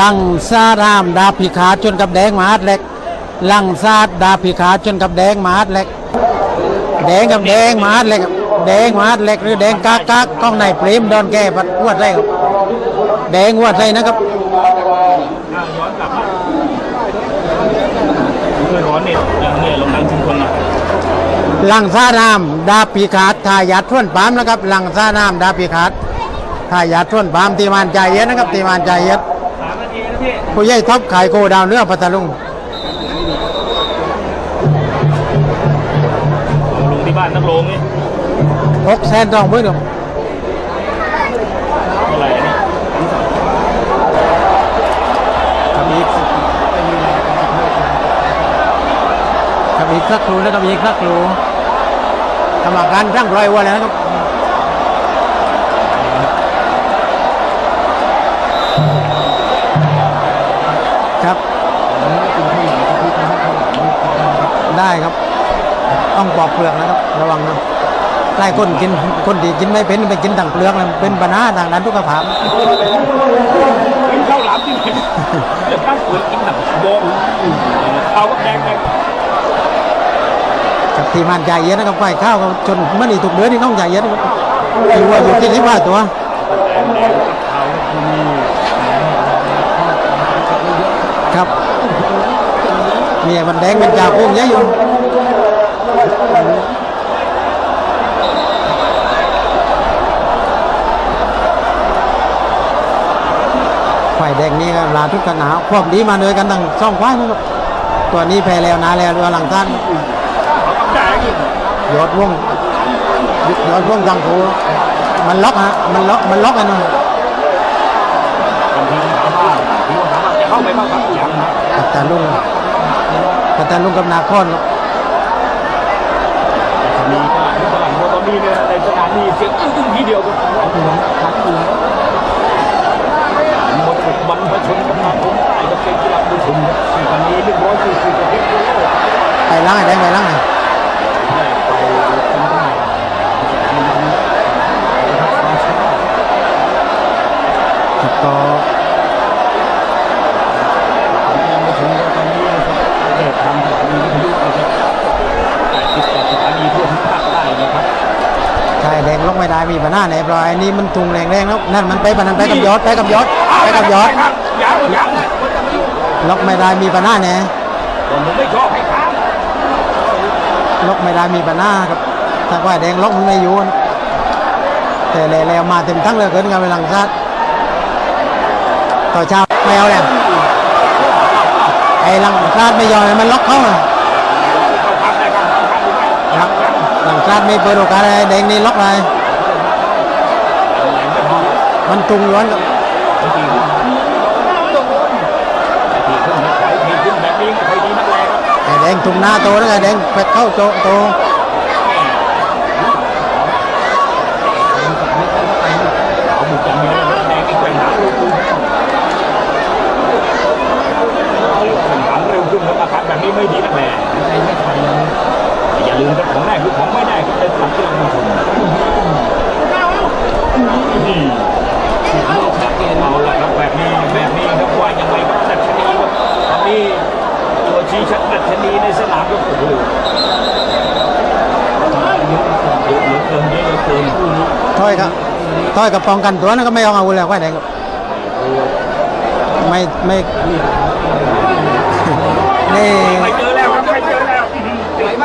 ลังซาดามดาบพิขาจนกับแดงหมาดเล็กลังซาดดาบพิขาจนกับแดงหมาดเล็ก แดงกับแดงหมาดเล็กครับแดงหมาดเล็กหรือแดงกากกากกล้องในเปรมดอนแก่ปัดวดไรครับแดงวดไรนะครับย้อนกลับมาเพื่อนร้อนเนี่ยเนี่ยลงดังชุมชนนะลังซานามดาบพิขาดทายาทท่วนปามนะครับลังซานามดาบพิขาดทายาทท่วนปามตีมานใจเย็นนะครับตีมานใจเย็น ผู้ใหญ่ท็อปขายโกดาวเนื้อพัทลุงลงที่บ้านนักโรงนี่หกแสนทองมือหนึ่งเท่าไหร่อันนี้ครับอีกครับอีกสักครู่นะครับอีกสักครู่กรรมการช่างรอยวัวแล้วนะครับครับ ได้ครับ ต้องปอกเปลือกนะครับ ระวังนะไล่คนกินคนที่กินไม่เป็นไปกินต่างเปลือกนะเป็นปัญหาทางด้านทุกขภาพกินข้าวหลามที่ไหนเดี๋ยวข้าวสวยกินหนังโบงข้าวก็แดงแดงกับทีมงานใจเย็นนะครับไฟข้าวก็จนเมื่อนี่ถูกเดือนนี่ต้องใจเย็นนะครับอยู่ว่าอยู่ที่สิบห้าตัว แดงแดงข้าวที่นี่ ครับ เนี่ยมันแดงเป็นจ่าโค้งเยอะอยู่ไฟแดงนี่ก็ลาทุกกันาวพวกนี้มาเลยกันตั้งซ่องควายนะครับตัวนี้แพ้แล้วนาแล้วเรือหลังท่านแดงยอดวงยอดวงจังโคมันล็อกฮะมันล็อกมันล็อกไอ้นั่นอนดีมากดีมากเขาไปบ้างครับยังนะกัตตาลุง กัตตาลุงกับนาคอนครับมีตลาดตลาดโมตอนนี้ในสถานีเสียงอึ้งทีเดียวครับทีหมดบรรพชนกับมาผมใต้กับเกมกีฬาบุญชุมตอนนี้หนึ่งร้อยสี่สิบกว่าเมตร ไปล้างไอ้แดงไปล้างไอ้ครับก็ใช่แดงล็อก ไม่ได้มีปัญหาไหนปล่อยอันนี้มันทุงแรงแรงแล้วนั่นมันไปปะนันไปกับยอดไปกับยอดไปกับยอดยังยังล็อกไม่ได้มีปัญหาแน่ผมไม่ชอบให้ค้างล็อกไม่ได้มีปัญหาครับถ้าว่าแดงล็อกมันไม่อยู่นะแต่แล้วมาเต็มทั้งเลยเกินกันไปหลังชาติต่อเช้าไม่เอาแล้วไอ้หลังชาติไม่ยอมให้มันล็อกเขาอะเข้าพักได้ครับเข้าพักได้ครับหลังชาติไม่เปิดโอกาสให้แดงนี่ล็อกเลย มันตุงร้อนครับทีขึ้นทีขึ้นแบบนี้ไม่ค่อยดีนักแรงครับไอ้แดงตุงหน้าโตแล้วไอ้แดงเป็ดเข้าโตโต เอาบุกกันมีแล้วแดงอีกแกว่งหางเร็วขึ้นแกว่งหางเร็วขึ้นแล้วอาการแบบนี้ไม่ดีนักแรงอย่าลืมครับของแรกคือของไม่ได้ครับเป็นของที่เราไม่ชมเอาละครับแบบนี้แบบนี้ครับว่ายังไงครับดัชนีครับตอนนี้ตัว ชีชัดดัชนีในสนามก็โอ้โหเยอะเหลือเกินเยอะเหลือเกินคู่นี้ถอยครับถอยกับป้องกันตัวนะก็ไม่เอาอาวุธแล้วไอ้แดงครับไม่ไม่นี่ไปเจอแล้วไปเจอแล้วไหวไหม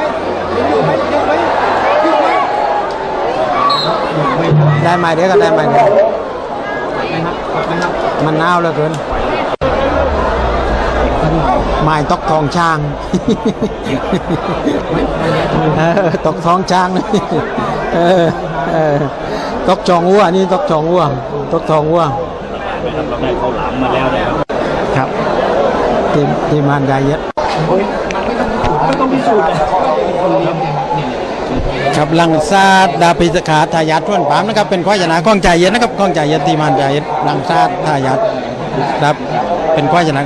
ได้ไหมเดี๋ยวก็ได้ไหมเดี๋ยวมันหนาวเหลือเกิน ไม้ตอกทองช้างเออตอกทองช้างนะเออเออตอกจองวัวนี่ตอกจองวัวตอกทองวัวนะครับเราได้ข้าวหลามมาแล้วนะครับครับทีมทีมงานใหญ่เยอะไม่ต้องพิสูจน์เลยครับลังซาดดาปิสขาทายาทท่วนปามนะครับเป็นข้อชนะข้องใจเย็นนะครับข้องใจเย็นทีมงานใจเย็นลังซาดทายาทครับเป็นข้อชนะ